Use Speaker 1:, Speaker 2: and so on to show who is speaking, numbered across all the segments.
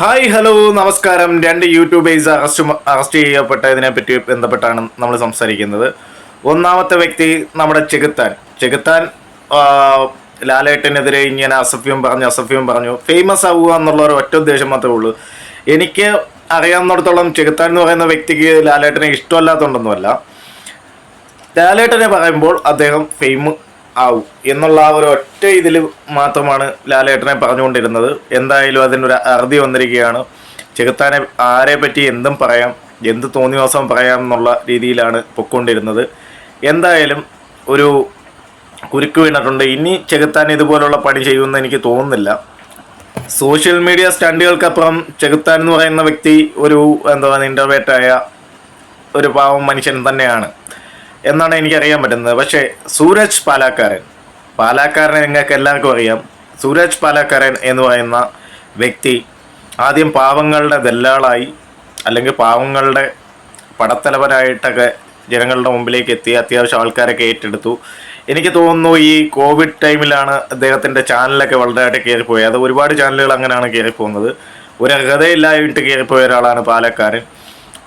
Speaker 1: Hi hello നമസ്കാരം. രണ്ട് YouTubers arrest arrest ചെയ്യപ്പെട്ടതിനെ പറ്റി ബന്ധപ്പെട്ടാണ് നമ്മൾ സംസാരിക്കുന്നത്. ഒന്നാമത്തെ വ്യക്തി നമ്മുടെ ചെകുത്താൻ. ചെകുത്താൻ ലാലേട്ടനെതിരെ ഇങ്ങനെ അസഭ്യം പറഞ്ഞു അസഭ്യം പറഞ്ഞു. ഫേമസ് ആവുക എന്നുള്ള ഒരു ഒറ്റ ഉദ്ദേശം മാത്രമേ ഉള്ളൂ. എനിക്ക് അറിയാവുന്നിടത്തോളം ചെകുത്താൻ എന്ന് പറയുന്ന വ്യക്തിക്ക് ലാലേട്ടനെ ഇഷ്ടമല്ലാത്തതുകൊണ്ടൊന്നുമല്ല. ലാലേട്ടനെ പറയുമ്പോൾ അദ്ദേഹം ഫെയിം ആവും എന്നുള്ള ആ ഒരു ഒറ്റ ഇതിൽ മാത്രമാണ് ലാലേട്ടനെ പറഞ്ഞുകൊണ്ടിരുന്നത്. എന്തായാലും അതിനൊരു അറുതി വന്നിരിക്കുകയാണ്. ചെകുത്താനെ ആരെ പറ്റി എന്തും പറയാം എന്ത് തോന്നിവാസം പറയാം എന്നുള്ള രീതിയിലാണ് പൊക്കൊണ്ടിരുന്നത് എന്തായാലും ഒരു കുരുക്ക് വീണിട്ടുണ്ട്. ഇനി ചെകുത്താൻ ഇതുപോലുള്ള പണി ചെയ്യുമെന്ന് എനിക്ക് തോന്നുന്നില്ല. സോഷ്യൽ മീഡിയ സ്റ്റണ്ടുകൾക്കപ്പുറം ചെകുത്താൻ എന്ന് പറയുന്ന വ്യക്തി ഒരു എന്താ പറയുക ഇന്റർവേറ്റായ ഒരു പാവം മനുഷ്യൻ തന്നെയാണ്. എന്നാണ് എനിക്കറിയാൻ പറ്റുന്നത്. പക്ഷേ സൂരജ് പാലാക്കാരൻ പാലാക്കാരനെ നിങ്ങൾക്ക് എല്ലാവർക്കും അറിയാം. സൂരജ് പാലാക്കാരൻ എന്ന് പറയുന്ന വ്യക്തി ആദ്യം പാവങ്ങളുടെ ദല്ലാളായി അല്ലെങ്കിൽ പാവങ്ങളുടെ പടത്തലവനായിട്ടൊക്കെ ജനങ്ങളുടെ മുമ്പിലേക്ക് എത്തി അത്യാവശ്യം ആൾക്കാരൊക്കെ ഏറ്റെടുത്തു. എനിക്ക് തോന്നുന്നു ഈ കോവിഡ് ടൈമിലാണ് അദ്ദേഹത്തിന്റെ ചാനലൊക്കെ വളരെയായിട്ട് കയറിപ്പോയത്. അത് ഒരുപാട് ചാനലുകൾ അങ്ങനെയാണ് കയറിപ്പോകുന്നത്. ഒരു അർഹതയില്ലായിട്ട് കയറിപ്പോയ ഒരാളാണ് പാലക്കാരൻ.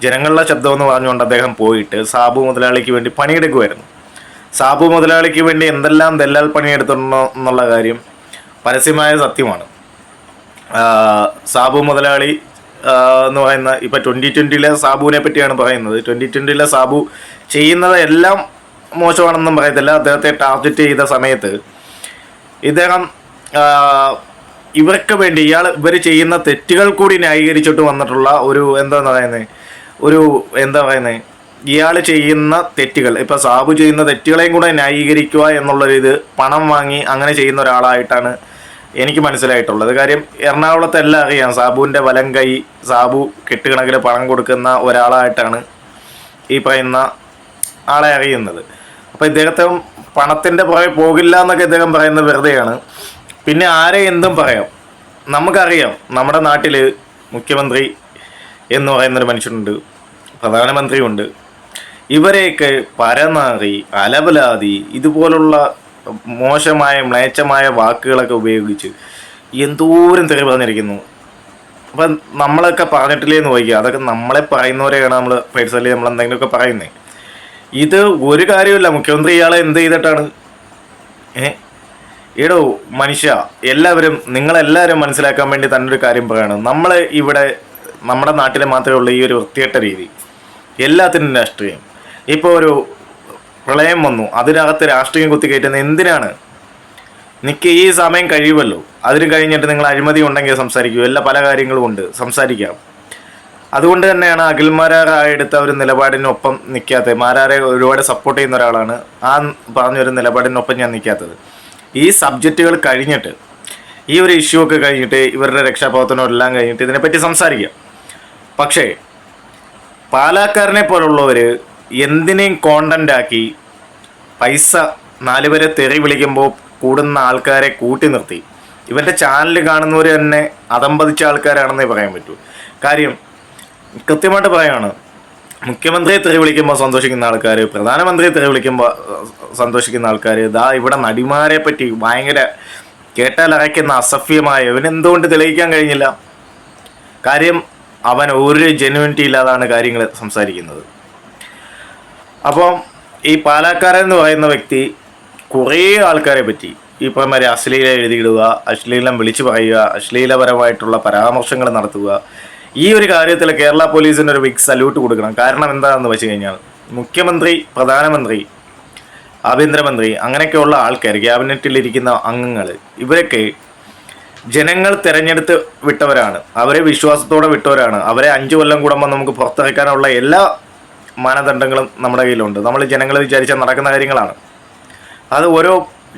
Speaker 1: ജനങ്ങളുടെ ശബ്ദമെന്ന് പറഞ്ഞുകൊണ്ട് അദ്ദേഹം പോയിട്ട് സാബു മുതലാളിക്ക് വേണ്ടി പണിയെടുക്കുമായിരുന്നു സാബു മുതലാളിക്ക് വേണ്ടി എന്തെല്ലാം ദല്ലാൽ പണിയെടുത്തിട്ടുണ്ടോ എന്നുള്ള കാര്യം പരസ്യമായ സത്യമാണ്. സാബു മുതലാളി എന്ന് പറയുന്ന ഇപ്പം ട്വന്റി ട്വന്റിയിലെ സാബുവിനെ പറ്റിയാണ് പറയുന്നത്. ട്വന്റി ട്വന്റിയിലെ സാബു ചെയ്യുന്നത് എല്ലാം മോശമാണെന്നും പറയത്തില്ല. അദ്ദേഹത്തെ ടാർഗറ്റ് ചെയ്ത സമയത്ത് ഇദ്ദേഹം ഇവർക്ക് വേണ്ടി ഇയാൾ ഇവർ ചെയ്യുന്ന തെറ്റുകൾ കൂടി ന്യായീകരിച്ചിട്ട് വന്നിട്ടുള്ള ഒരു എന്താണെന്ന് പറയുന്നത് ഒരു എന്താ പറയുന്നത് ഇയാൾ ചെയ്യുന്ന തെറ്റുകൾ ഇപ്പം സാബു ചെയ്യുന്ന തെറ്റുകളെയും കൂടെ ന്യായീകരിക്കുക എന്നുള്ളൊരു ഇത് പണം വാങ്ങി അങ്ങനെ ചെയ്യുന്ന ഒരാളായിട്ടാണ് എനിക്ക് മനസ്സിലായിട്ടുള്ളത്. കാര്യം എറണാകുളത്ത് എല്ലാം അറിയാം സാബുവിന്റെ വലം കൈ സാബു കെട്ടുകണക്കിൽ പണം കൊടുക്കുന്ന ഒരാളായിട്ടാണ് ഈ പറയുന്ന ആളെ അറിയുന്നത്. അപ്പോൾ ഇദ്ദേഹത്തെ പണത്തിന്റെ പുറകെ പോകില്ല എന്നൊക്കെ ഇദ്ദേഹം പറയുന്നത് വെറുതെയാണ്. പിന്നെ ആരെ എന്തും പറയാം. നമുക്കറിയാം നമ്മുടെ നാട്ടിൽ മുഖ്യമന്ത്രി എന്ന് പറയുന്നൊരു മനുഷ്യനുണ്ട്. പ്രധാനമന്ത്രിയുണ്ട്. ഇവരെയൊക്കെ പരനാറി അലവലാതി ഇതുപോലുള്ള മോശമായ മ്ലേച്ഛമായ വാക്കുകളൊക്കെ ഉപയോഗിച്ച് എന്തോരം തെറി പറഞ്ഞിരിക്കുന്നു. അപ്പം നമ്മളൊക്കെ പറഞ്ഞിട്ടില്ലേന്ന് ചോദിക്കുക. അതൊക്കെ നമ്മളെ പറയുന്നവരെയാണ് നമ്മൾ പേഴ്സണലി നമ്മൾ എന്തെങ്കിലുമൊക്കെ പറയുന്നത് ഇത് ഒരു കാര്യമില്ല മുഖ്യമന്ത്രി ഇയാളെ എന്ത് ചെയ്തിട്ടാണ്? ഏ? എടോ മനുഷ്യ എല്ലാവരും നിങ്ങളെല്ലാവരും മനസ്സിലാക്കാൻ വേണ്ടി തന്നെ ഒരു കാര്യം പറയാണ്. നമ്മൾ ഇവിടെ നമ്മുടെ നാട്ടിലെ മാത്രമേ ഉള്ളൂ ഈ ഒരു വൃത്തികെട്ട രീതി. എല്ലാത്തിനും രാഷ്ട്രീയം. ഇപ്പോൾ ഒരു പ്രളയം വന്നു. അതിനകത്ത് രാഷ്ട്രീയം കുത്തിക്കയറ്റുന്നത് എന്തിനാണ്? നിക്ക് ഈ സമയം കഴിയുമല്ലോ. അതിന് കഴിഞ്ഞിട്ട് നിങ്ങൾ അഴിമതി ഉണ്ടെങ്കിൽ സംസാരിക്കൂ. എല്ലാ പല കാര്യങ്ങളും ഉണ്ട്. സംസാരിക്കാം. അതുകൊണ്ട് തന്നെയാണ് അഖിൽമാരായെടുത്ത ഒരു നിലപാടിനൊപ്പം നിൽക്കാത്തത് മാരാരെ ഒരുപാട് സപ്പോർട്ട് ചെയ്യുന്ന ഒരാളാണ്. ആ പറഞ്ഞൊരു നിലപാടിനൊപ്പം ഞാൻ നിൽക്കാത്തത് ഈ സബ്ജക്റ്റുകൾ കഴിഞ്ഞിട്ട് ഈ ഒരു ഇഷ്യൂ ഒക്കെ കഴിഞ്ഞിട്ട് ഇവരുടെ രക്ഷാപ്രവർത്തനം എല്ലാം കഴിഞ്ഞിട്ട് ഇതിനെപ്പറ്റി സംസാരിക്കാം. പക്ഷേ പാലാക്കാരനെ പോലുള്ളവർ എന്തിനേയും കോണ്ടന്റ് ആക്കി പൈസ നാലുപേരെ തെറി വിളിക്കുമ്പോൾ കൂടുന്ന ആൾക്കാരെ കൂട്ടി നിർത്തി. ഇവന്റെ ചാനൽ കാണുന്നവർ തന്നെ അതമ്പതിച്ച ആൾക്കാരാണെന്നേ പറയാൻ പറ്റൂ. കാര്യം കൃത്യമായിട്ട് പറയാണ് മുഖ്യമന്ത്രിയെ തെറി വിളിക്കുമ്പോൾ സന്തോഷിക്കുന്ന ആൾക്കാർ പ്രധാനമന്ത്രിയെ തെറി വിളിക്കുമ്പോൾ സന്തോഷിക്കുന്ന ആൾക്കാർ ദാ ഇവിടെ നടിമാരെ പറ്റി ഭയങ്കര കേട്ടാൽ അറയ്ക്കുന്ന അസഭ്യമായ ഇവനെന്തുകൊണ്ട് തെളിയിക്കാൻ കഴിഞ്ഞില്ല? കാര്യം അവൻ ഒരു ജെനുവിനിറ്റി ഇല്ലാതാണ് കാര്യങ്ങൾ സംസാരിക്കുന്നത്. അപ്പം ഈ പാലക്കാരൻ എന്ന് പറയുന്ന വ്യക്തി കുറേ ആൾക്കാരെ പറ്റി ഈ പറഞ്ഞ അശ്ലീല എഴുതിയിടുക അശ്ലീലം വിളിച്ചു പറയുക അശ്ലീലപരമായിട്ടുള്ള പരാമർശങ്ങൾ നടത്തുക ഈ ഒരു കാര്യത്തിൽ കേരള പോലീസിന് ഒരു ബിഗ് സല്യൂട്ട് കൊടുക്കണം. കാരണം എന്താണെന്ന് വെച്ച് കഴിഞ്ഞാൽ മുഖ്യമന്ത്രി പ്രധാനമന്ത്രി ആഭ്യന്തരമന്ത്രി അങ്ങനെയൊക്കെയുള്ള ആൾക്കാർ ക്യാബിനറ്റിലിരിക്കുന്ന അംഗങ്ങൾ ഇവരൊക്കെ ജനങ്ങൾ തിരഞ്ഞെടുത്ത് വിട്ടവരാണ്. അവരെ വിശ്വാസത്തോടെ വിട്ടവരാണ്. അവരെ അഞ്ചു കൊല്ലം കൂടുമ്പോൾ നമുക്ക് പുറത്തിറക്കാനുള്ള എല്ലാ മാനദണ്ഡങ്ങളും നമ്മുടെ കയ്യിലുണ്ട്. നമ്മൾ ജനങ്ങൾ വിചാരിച്ചാൽ നടക്കുന്ന കാര്യങ്ങളാണ്. അത് ഓരോ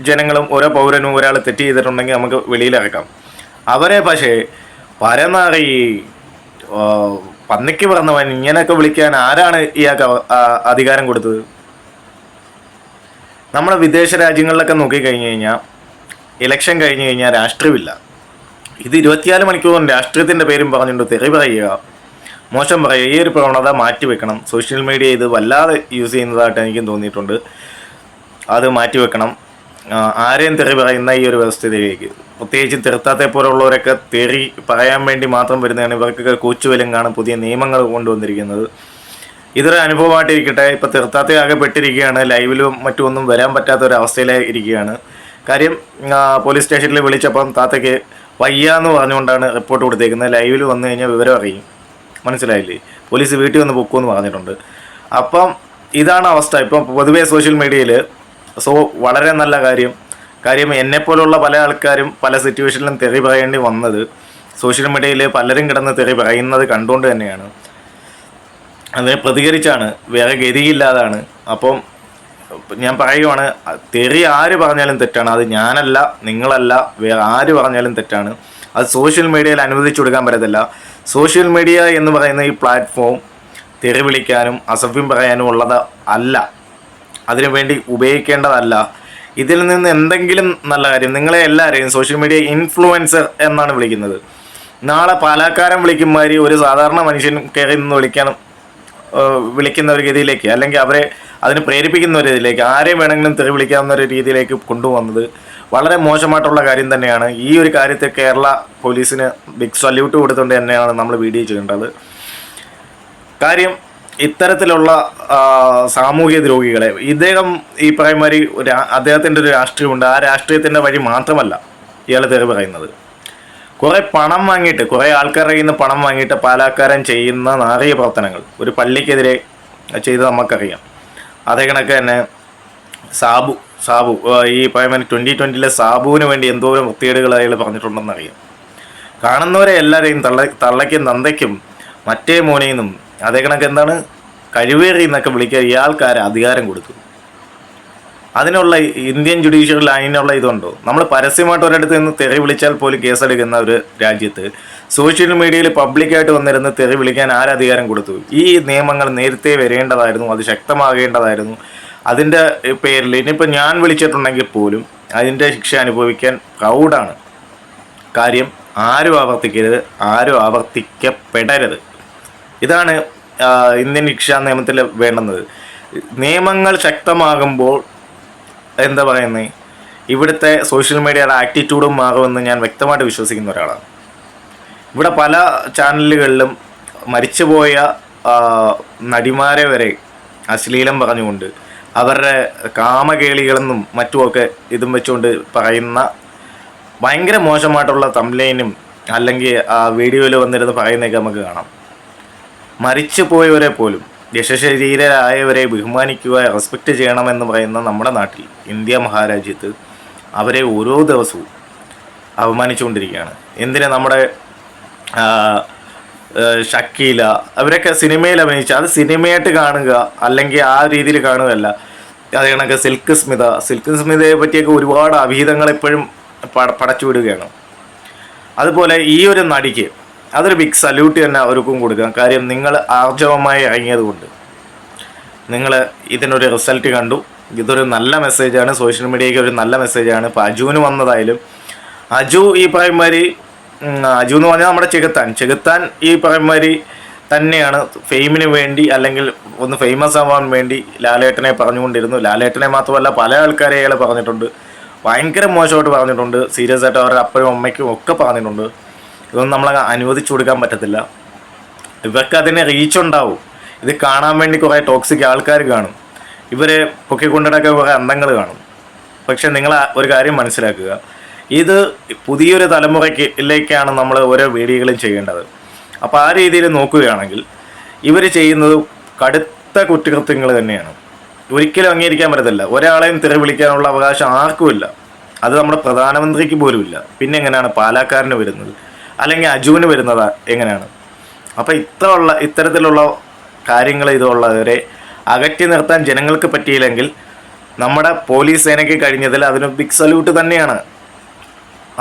Speaker 1: ജനങ്ങളും ഓരോ പൗരനും ഒരാൾ തെറ്റ് ചെയ്തിട്ടുണ്ടെങ്കിൽ നമുക്ക് വെളിയിലിറക്കാം. അവരെ പക്ഷേ പരനാറി പന്നിക്ക് പറഞ്ഞവൻ ഇങ്ങനെയൊക്കെ വിളിക്കാൻ ആരാണ് ഇയാൾക്ക് അധികാരം കൊടുത്തത്? നമ്മുടെ വിദേശ രാജ്യങ്ങളിലൊക്കെ നോക്കിക്കഴിഞ്ഞ് കഴിഞ്ഞാൽ ഇലക്ഷൻ കഴിഞ്ഞു കഴിഞ്ഞാൽ രാഷ്ട്രീയമില്ല. ഇത് ഇരുപത്തിനാല് മണിക്കൂറും രാഷ്ട്രീയത്തിന്റെ പേരും പറഞ്ഞുകൊണ്ട് തെറി പറയുക. മോശം പറയുക. ഈ ഒരു പ്രവണത മാറ്റിവെക്കണം സോഷ്യൽ മീഡിയ ഇത് വല്ലാതെ യൂസ് ചെയ്യുന്നതായിട്ട് എനിക്കും തോന്നിയിട്ടുണ്ട്. അത് മാറ്റിവെക്കണം ആരെയും തെറി പറയുന്ന ഈ ഒരു വ്യവസ്ഥയിലേക്ക്. പ്രത്യേകിച്ച് തിരുത്താത്തെ പോലുള്ളവരൊക്കെ തെറി പറയാൻ വേണ്ടി മാത്രം വരുന്നതാണ്. ഇവർക്കൊക്കെ കൂച്ചുവലുങ്ങാണ് പുതിയ നിയമങ്ങൾ കൊണ്ടുവന്നിരിക്കുന്നത്. ഇതൊരു അനുഭവമായിട്ടിരിക്കട്ടെ. ഇപ്പം തിരുത്താത്തെ ആകെ പെട്ടിരിക്കുകയാണ്. ലൈവിലും മറ്റും ഒന്നും വരാൻ പറ്റാത്ത ഒരു അവസ്ഥയിലായിരിക്കുകയാണ് കാര്യം പോലീസ് സ്റ്റേഷനിൽ വിളിച്ചപ്പം താത്തയ്ക്ക് വയ്യ എന്ന് പറഞ്ഞുകൊണ്ടാണ് റിപ്പോർട്ട് കൊടുത്തേക്കുന്നത്. ലൈവിൽ വന്നു കഴിഞ്ഞാൽ വിവരം അറിയും. മനസ്സിലായില്ലേ? പോലീസ് വീട്ടിൽ വന്ന് പൊക്കുമെന്ന് പറഞ്ഞിട്ടുണ്ട്. അപ്പം ഇതാണ് അവസ്ഥ. ഇപ്പം പൊതുവെ സോഷ്യൽ മീഡിയയിൽ സോ വളരെ നല്ല കാര്യം. കാര്യം എന്നെപ്പോലുള്ള പല ആൾക്കാരും പല സിറ്റുവേഷനിലും തെറി പറയേണ്ടി വന്നത് സോഷ്യൽ മീഡിയയിൽ പലരും കിടന്ന് തെറി പറയുന്നത് കണ്ടുകൊണ്ട് തന്നെയാണ്. അതിനെ പ്രതികരിച്ചാണ്. വേറെ ഗതിയില്ലാതാണ്. അപ്പം ഞാൻ പറയുവാണ് തെറി ആര് പറഞ്ഞാലും തെറ്റാണ്. അത് ഞാനല്ല നിങ്ങളല്ല വേറെ ആര് പറഞ്ഞാലും തെറ്റാണ്. അത് സോഷ്യൽ മീഡിയയിൽ അനുവദിച്ചു കൊടുക്കാൻ പറ്റത്തില്ല. സോഷ്യൽ മീഡിയ എന്ന് പറയുന്ന ഈ പ്ലാറ്റ്ഫോം തെറി വിളിക്കാനും അസഭ്യം പറയാനും ഉള്ളത് അല്ല. അതിനുവേണ്ടി ഉപയോഗിക്കേണ്ടതല്ല. ഇതിൽ നിന്ന് എന്തെങ്കിലും നല്ല കാര്യം നിങ്ങളെ എല്ലാവരെയും സോഷ്യൽ മീഡിയ ഇൻഫ്ലുവൻസർ എന്നാണ് വിളിക്കുന്നത്. നാളെ പാലക്കാരൻ വിളിക്കുമാതിരി ഒരു സാധാരണ മനുഷ്യൻ കയറി നിന്ന് വിളിക്കണം ഏഹ് വിളിക്കുന്ന ഒരു ഗതിയിലേക്ക് അല്ലെങ്കിൽ അവരെ അതിന് പ്രേരിപ്പിക്കുന്ന ഒരു ഇതിലേക്ക് ആരെയും വേണമെങ്കിലും തെറി വിളിക്കാവുന്ന ഒരു രീതിയിലേക്ക് കൊണ്ടുവന്നത് വളരെ മോശമായിട്ടുള്ള കാര്യം തന്നെയാണ്. ഈ ഒരു കാര്യത്തെ കേരള പോലീസിന് ബിഗ് സല്യൂട്ട് കൊടുത്തുകൊണ്ട് തന്നെയാണ് നമ്മൾ വീഡിയോ ചെയ്യേണ്ടത്. കാര്യം ഇത്തരത്തിലുള്ള സാമൂഹ്യ ദ്രോഹികളെ ഇദ്ദേഹം ഈ പ്രൈമറി അദ്ദേഹത്തിന്റെ ഒരു രാഷ്ട്രീയമുണ്ട്. ആ രാഷ്ട്രീയത്തിന്റെ വഴി മാത്രമല്ല ഇയാൾ തെറി പറയുന്നത്. കുറേ പണം വാങ്ങിയിട്ട് കുറേ ആൾക്കാരുടെ കയ്യിൽ നിന്ന് പണം വാങ്ങിയിട്ട് പാലാക്കാരൻ ചെയ്യുന്ന നാറിയ പ്രവർത്തനങ്ങൾ ഒരു പള്ളിക്കെതിരെ ചെയ്ത് നമുക്കറിയാം അതേ കണക്ക് തന്നെ സാബു സാബു ഈ പറയുമ്പോൾ ട്വന്റി ട്വന്റിയിലെ സാബുവിന് വേണ്ടി എന്തോരം വൃത്തികേടുകൾ അയാൾ പറഞ്ഞിട്ടുണ്ടെന്ന് അറിയാം കാണുന്നവരെ എല്ലാവരെയും തള്ള തള്ളയ്ക്കും നന്ദയ്ക്കും മറ്റേ മോനെയും അതേ കണക്ക് എന്താണ്? കഴിവേറി എന്നൊക്കെ വിളിക്കാൻ ഇയാൾക്കാരെ അധികാരം കൊടുത്തു. അതിനുള്ള ഇന്ത്യൻ ജുഡീഷ്യൽ അതിനുള്ള ഇതുണ്ടോ. നമ്മൾ പരസ്യമായിട്ട് ഒരിടത്ത് നിന്ന് തെറി വിളിച്ചാൽ പോലും കേസെടുക്കുന്ന ഒരു രാജ്യത്ത് സോഷ്യൽ മീഡിയയിൽ പബ്ലിക്കായിട്ട് വന്നിരുന്ന് തെറി വിളിക്കാൻ ആരധികാരം കൊടുത്തു? ഈ നിയമങ്ങൾ നേരത്തെ വരേണ്ടതായിരുന്നു അത് ശക്തമാകേണ്ടതായിരുന്നു. അതിന്റെ പേരിൽ ഇനിയിപ്പോൾ ഞാൻ വിളിച്ചിട്ടുണ്ടെങ്കിൽ പോലും അതിന്റെ ശിക്ഷ അനുഭവിക്കാൻ പ്രൗഡാണ് കാര്യം ആരും ആവർത്തിക്കരുത് ആരും ആവർത്തിക്കപ്പെടരുത്. ഇതാണ് ഇന്ത്യൻ ശിക്ഷാ നിയമത്തിൽ വേണ്ടുന്നത്. നിയമങ്ങൾ ശക്തമാകുമ്പോൾ എന്താ പറയുന്നത് ഇവിടുത്തെ സോഷ്യൽ മീഡിയയുടെ ആറ്റിറ്റ്യൂഡും മാറുമെന്ന് ഞാൻ വ്യക്തമായിട്ട് വിശ്വസിക്കുന്ന ഒരാളാണ്. ഇവിടെ പല ചാനലുകളിലും മരിച്ചുപോയ നടിമാരെ വരെ അശ്ലീലം പറഞ്ഞുകൊണ്ട് അവരുടെ കാമകേളികളെന്നും മറ്റുമൊക്കെ ഇതും വെച്ചുകൊണ്ട് പറയുന്ന ഭയങ്കര മോശമായിട്ടുള്ള തംലൈനും അല്ലെങ്കിൽ ആ വീഡിയോയിൽ വന്നിരുന്ന് പറയുന്നതൊക്കെ നമുക്ക് കാണാം. മരിച്ചു പോയവരെ പോലും യശശരീരരായവരെ ബഹുമാനിക്കുക റെസ്പെക്റ്റ് ചെയ്യണമെന്ന് പറയുന്ന നമ്മുടെ നാട്ടിൽ ഇന്ത്യ മഹാരാജ്യത്ത് അവരെ ഓരോ ദിവസവും അപമാനിച്ചുകൊണ്ടിരിക്കുകയാണ്. എന്തിനാ നമ്മുടെ ഷക്കീല അവരൊക്കെ സിനിമയിൽ അഭിനയിച്ച അത് സിനിമയായിട്ട് കാണുക അല്ലെങ്കിൽ ആ രീതിയിൽ കാണുകയല്ല. അത് കണക്ക് സിൽക്ക് സ്മിത സിൽക്ക് സ്മിതയെ പറ്റിയൊക്കെ ഒരുപാട് അഭീതങ്ങൾ ഇപ്പോഴും പട പടച്ചു വിടുകയാണ് അതുപോലെ ഈ ഒരു നടിക്ക് അതൊരു ബിഗ് സല്യൂട്ട് തന്നെ അവർക്കും കൊടുക്കാം. കാര്യം നിങ്ങൾ ആർജവമായി ഇറങ്ങിയത് കൊണ്ട് നിങ്ങൾ ഇതിനൊരു റിസൾട്ട് കണ്ടു. ഇതൊരു നല്ല മെസ്സേജാണ് സോഷ്യൽ മീഡിയയ്ക്ക് ഒരു നല്ല മെസ്സേജാണ് ഇപ്പോൾ അജുവിന് വന്നതായാലും അജു ഈ പറയുമാതിരി അജു എന്ന് പറഞ്ഞാൽ നമ്മുടെ ചെകുത്താൻ. ചെകുത്താൻ ഈ പറയുമാതിരി തന്നെയാണ്. ഫെയിമിന് വേണ്ടി അല്ലെങ്കിൽ ഒന്ന് ഫേമസ് ആവാൻ വേണ്ടി ലാലേട്ടനെ പറഞ്ഞുകൊണ്ടിരുന്നു. ലാലേട്ടനെ മാത്രമല്ല പല ആൾക്കാരെ അയാൾ പറഞ്ഞിട്ടുണ്ട്. ഭയങ്കര മോശമായിട്ട് പറഞ്ഞിട്ടുണ്ട്. സീരിയസ് ആയിട്ട് അവരുടെ അപ്പനും അമ്മയ്ക്കും ഒക്കെ പറഞ്ഞിട്ടുണ്ട്. ഇതൊന്നും നമ്മൾ അനുവദിച്ചു കൊടുക്കാൻ പറ്റത്തില്ല. ഇവർക്ക് അതിനെ റീച്ച് ഉണ്ടാവും. ഇത് കാണാൻ വേണ്ടി കുറേ ടോക്സിക് ആൾക്കാർ കാണും. ഇവരെ പൊക്കിക്കൊണ്ടിടക്കെ കുറേ അന്തങ്ങൾ കാണും. പക്ഷെ നിങ്ങൾ ഒരു കാര്യം മനസ്സിലാക്കുക. ഇത് പുതിയൊരു തലമുറയ്ക്കിലേക്കാണ് നമ്മൾ ഓരോ വീഡിയോകളും ചെയ്യേണ്ടത്. അപ്പോൾ ആ രീതിയിൽ നോക്കുകയാണെങ്കിൽ ഇവർ ചെയ്യുന്നത് കടുത്ത കുറ്റകൃത്യങ്ങൾ തന്നെയാണ്. ഒരിക്കലും അംഗീകരിക്കാൻ പറ്റത്തില്ല. ഒരാളെയും തിര വിളിക്കാനുള്ള അവകാശം ആർക്കുമില്ല അത് നമ്മുടെ പ്രധാനമന്ത്രിക്ക് പോലും ഇല്ല പിന്നെ എങ്ങനെയാണ് പാലാക്കാരന് വരുന്നത്? അല്ലെങ്കിൽ അജുവിന് വരുന്നത് എങ്ങനെയാണ്? അപ്പോൾ ഇത്ര ഉള്ള ഇത്തരത്തിലുള്ള കാര്യങ്ങൾ ഇതുള്ളവരെ അകറ്റി നിർത്താൻ ജനങ്ങൾക്ക് പറ്റിയില്ലെങ്കിൽ നമ്മുടെ പോലീസ് സേനയ്ക്ക് കഴിഞ്ഞതിൽ അതിന് ബിഗ് സല്യൂട്ട് തന്നെയാണ്.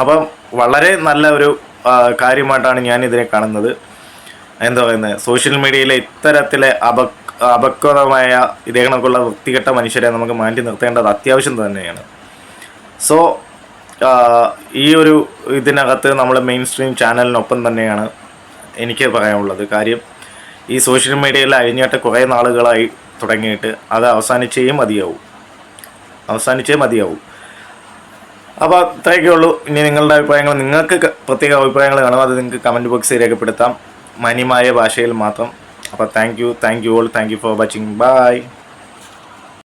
Speaker 1: അപ്പം വളരെ നല്ല ഒരു കാര്യമായിട്ടാണ് ഞാൻ ഇതിനെ കാണുന്നത്. എന്താ പറയുന്നത് സോഷ്യൽ മീഡിയയിലെ ഇത്തരത്തിലെ അപ അപക്വതമായ ഇതേ കണക്കുള്ള വൃത്തികെട്ട മനുഷ്യരെ നമുക്ക് മാറ്റി നിർത്തേണ്ടത് അത്യാവശ്യം തന്നെയാണ്. സോ ഈ ഒരു ഇതിനകത്ത് നമ്മൾ മെയിൻ സ്ട്രീം ചാനലിനൊപ്പം തന്നെയാണ് എനിക്ക് പറയാനുള്ളത്. കാര്യം ഈ സോഷ്യൽ മീഡിയയിൽ അഴിഞ്ഞിട്ട് കുറേ നാളുകളായി തുടങ്ങിയിട്ട് അത് അവസാനിച്ചേ മതിയാവും. അവസാനിച്ചേ മതിയാവും. അപ്പോൾ അത്രയൊക്കെ ഉള്ളൂ. ഇനി നിങ്ങളുടെ അഭിപ്രായങ്ങൾ നിങ്ങൾക്ക് പ്രത്യേക അഭിപ്രായങ്ങൾ കാണും അത് നിങ്ങൾക്ക് കമന്റ് ബോക്സിൽ രേഖപ്പെടുത്താം. മാന്യമായ ഭാഷയിൽ മാത്രം. അപ്പോൾ thank you thank you all thank you for watching bye